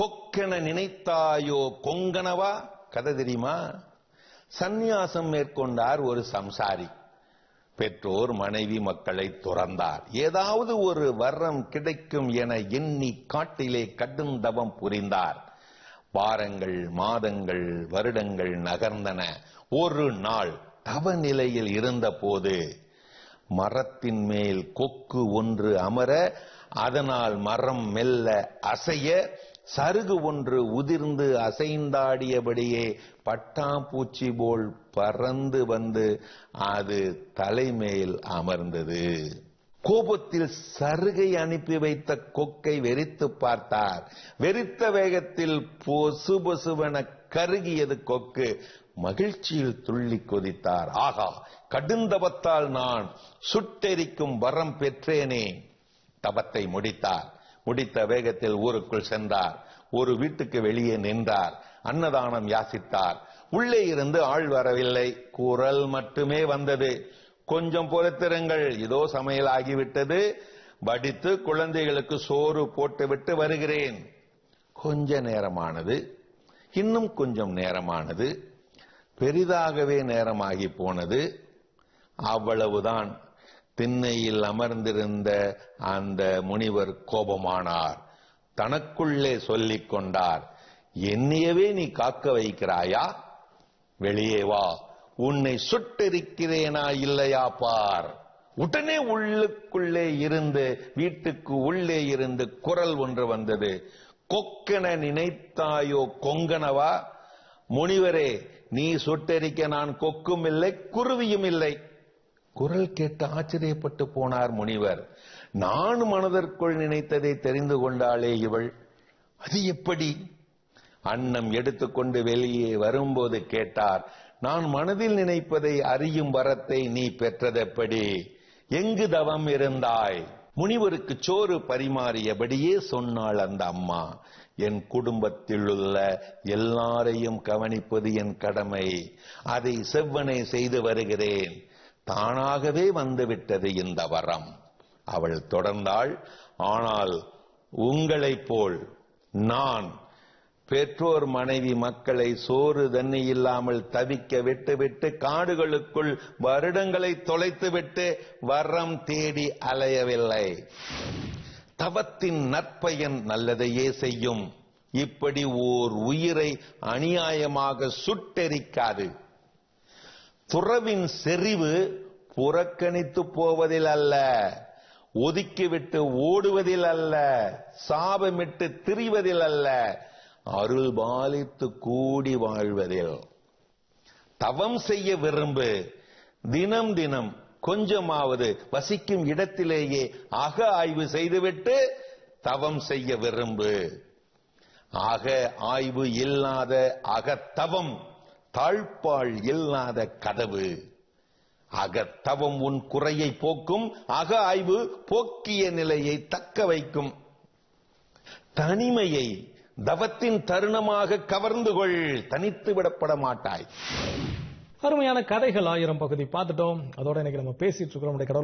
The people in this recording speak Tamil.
கொக்கென நினைத்தாயோ கொங்கனவா? கதை தெரியுமா? சந்நியாசம் மேற்கொண்டார் ஒரு சம்சாரி. பெற்றோர் மனைவி மக்களை துறந்தார். ஏதாவது ஒரு வரம் கிடைக்கும் என எண்ணி காட்டிலே கடும் தவம் புரிந்தார். வாரங்கள் மாதங்கள் வருடங்கள் நகர்ந்தன. ஒரு நாள் தவ நிலையில் இருந்தபோது மரத்தின் மேல் கொக்கு ஒன்று அமர அதனால் மரம் மெல்ல அசைய சருகு ஒன்று உதிர்ந்து அசைந்தாடியபடியே பட்டாம்பூச்சி போல் பறந்து வந்து அது தலைமேல் அமர்ந்தது. கோபத்தில் சருகை அனுப்பி வைத்த கொக்கை வெறித்து பார்த்தார். வெறித்த வேகத்தில் பொசு பொசுவென கருகியது கொக்கு மகிழ்ச்சியில் துள்ளி கொதித்தார். ஆகா கடுந்தவத்தால் நான் சுட்டெரிக்கும் வரம் பெற்றேனே தபத்தை முடித்தார். முடித்த வேகத்தில் ஊருக்குள் சென்றார். ஒரு வீட்டுக்கு வெளியே நின்றார். அன்னதானம் யாசித்தார். உள்ளே இருந்து ஆள் வரவில்லை. குரல் மட்டுமே வந்தது. கொஞ்சம் பொறுத்திருங்கள் இதோ சமையல் ஆகிவிட்டது. வடித்து குழந்தைகளுக்கு சோறு போட்டுவிட்டு வருகிறேன். கொஞ்ச நேரமானது. இன்னும் கொஞ்சம் நேரமானது. பெரிதாகவே நேரமாகி போனது. அவ்வளவுதான். திண்ணையில் அமர்ந்திருந்த அந்த முனிவர் கோபமானார். தனக்குள்ளே சொல்லிக் கொண்டார் என்னையவே நீ காக்க வைக்கிறாயா? வெளியே வா உன்னை சுட்டெரிக்கிறேனா இல்லையா பார். உடனே உள்ளுக்குள்ளே இருந்து வீட்டுக்கு உள்ளே இருந்து குரல் ஒன்று வந்தது. கொக்கென நினைத்தாயோ கொங்கனவா? முனிவரே நீ சுட்டெரிக்க நான் கொக்கும் இல்லை குருவியும் இல்லை. குரல் கேட்டு ஆச்சரியப்பட்டு போனார் முனிவர். நான் மனதிற்குள் நினைத்ததை தெரிந்து கொண்டாளே இவள். அது எப்படி? அன்னம் எடுத்துக்கொண்டு வெளியே வரும்போது கேட்டார் நான் மனதில் நினைப்பதை அறியும் வரத்தை நீ பெற்றதெப்படி? எங்கு தவம் இருந்தாய்? முனிவருக்கு சோறு பரிமாறியபடியே சொன்னாள் அந்த அம்மா என் குடும்பத்தில் உள்ள எல்லாரையும் கவனிப்பது என் கடமை. அதை செவ்வனை செய்து வருகிறேன். தானாகவே வந்துவிட்டது இந்த வரம். அவள் தொடர்ந்தாள் ஆனால் உங்களைப் போல் நான் பெற்றோர் மனைவி மக்களை சோறு தண்ணி இல்லாமல் தவிக்க விட்டுவிட்டு காடுகளுக்குள் வருடங்களை தொலைத்துவிட்டு வரம் தேடி அலையவில்லை. தவத்தின் நற்பயன் நல்லதையே செய்யும். இப்படி ஓர் உயிரை அநியாயமாக சுட்டெரிக்காது. துறவின் செறிவு புறக்கணித்து போவதில் அல்ல ஒதுக்கிவிட்டு ஓடுவதில் அல்ல சாபமிட்டு திரிவதில் அல்ல அருள் பாலித்து கூடி வாழ்வதில். தவம் செய்ய விரும்பு. தினம் தினம் கொஞ்சமாவது வசிக்கும் இடத்திலேயே அக ஆய்வு செய்துவிட்டு தவம் செய்ய விரும்பு. அக ஆய்வு இல்லாத அகத்தவம் தாழ்பாள் இல்லாத கதவு. அகத்தவம் உன் குறையை போக்கும் அக ஆய்வு போக்கிய நிலையை தக்க வைக்கும். தனிமையை தவத்தின் தருணமாக கவர்ந்து கொள் தனித்து விடப்பட மாட்டாய். அருமையான கதைகள் ஆயிரம் பகுதி பார்த்துட்டோம். அதோட இன்னைக்கு நம்ம பேசிட்டு இருக்கிறோம். நம்முடைய கடவுள்